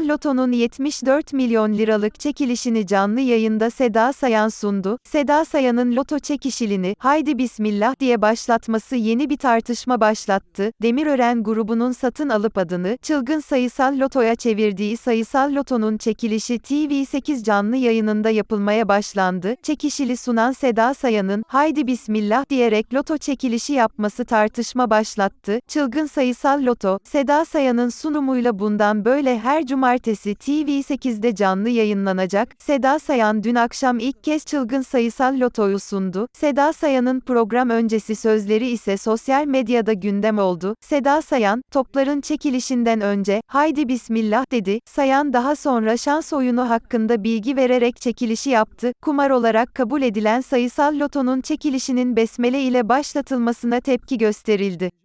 Loto'nun 74 milyon liralık çekilişini canlı yayında Seda Sayan sundu. Seda Sayan'ın loto çekişilini "Haydi Bismillah" diye başlatması yeni bir tartışma başlattı. Demirören grubunun satın alıp adını Çılgın Sayısal Loto'ya çevirdiği Sayısal Loto'nun çekilişi TV8 canlı yayınında yapılmaya başlandı. Çekişili sunan Seda Sayan'ın "Haydi Bismillah" diyerek loto çekilişi yapması tartışma başlattı. Çılgın Sayısal Loto, Seda Sayan'ın sunumuyla bundan böyle her cumartesi TV8'de canlı yayınlanacak. Seda Sayan dün akşam ilk kez Çılgın Sayısal Loto'yu sundu. Seda Sayan'ın program öncesi sözleri ise sosyal medyada gündem oldu. Seda Sayan, topların çekilişinden önce, haydi bismillah dedi. Sayan daha sonra şans oyunu hakkında bilgi vererek çekilişi yaptı. Kumar olarak kabul edilen sayısal lotonun çekilişinin besmele ile başlatılmasına tepki gösterildi.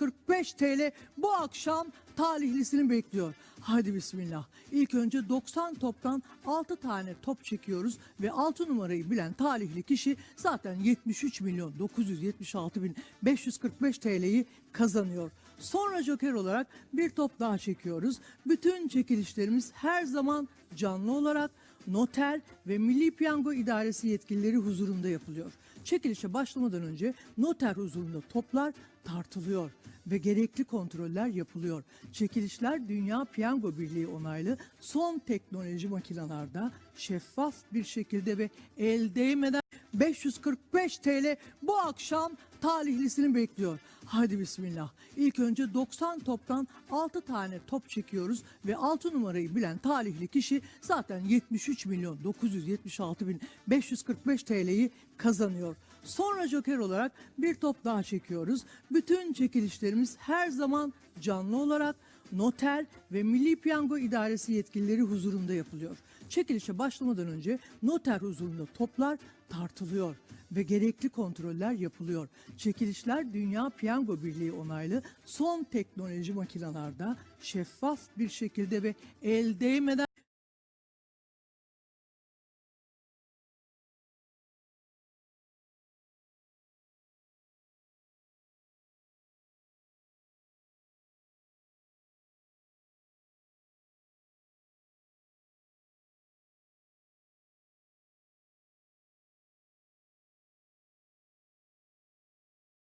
545 TL bu akşam talihlisini bekliyor. Hadi bismillah. İlk önce 90 toptan 6 tane top çekiyoruz ve 6 numarayı bilen talihli kişi zaten 73 milyon 976 bin 545 TL'yi kazanıyor. Sonra joker olarak bir top daha çekiyoruz. Bütün çekilişlerimiz her zaman canlı olarak noter ve Milli Piyango İdaresi yetkilileri huzurunda yapılıyor. Çekilişe başlamadan önce noter huzurunda toplar tartılıyor ve gerekli kontroller yapılıyor. Çekilişler Dünya Piyango Birliği onaylı son teknoloji makinalarda şeffaf bir şekilde ve el değmeden 545 TL bu akşam talihlisini bekliyor. Hadi bismillah. İlk önce 90 toptan 6 tane top çekiyoruz ve 6 numarayı bilen talihli kişi zaten 73 milyon 976 bin 545 TL'yi kazanıyor. Sonra joker olarak bir top daha çekiyoruz. Bütün çekilişlerimiz her zaman canlı olarak noter ve Milli Piyango İdaresi yetkilileri huzurunda yapılıyor. Çekilişe başlamadan önce noter huzurunda toplar tartılıyor ve gerekli kontroller yapılıyor. Çekilişler Dünya Piyango Birliği onaylı son teknoloji makinalarda şeffaf bir şekilde ve el değmeden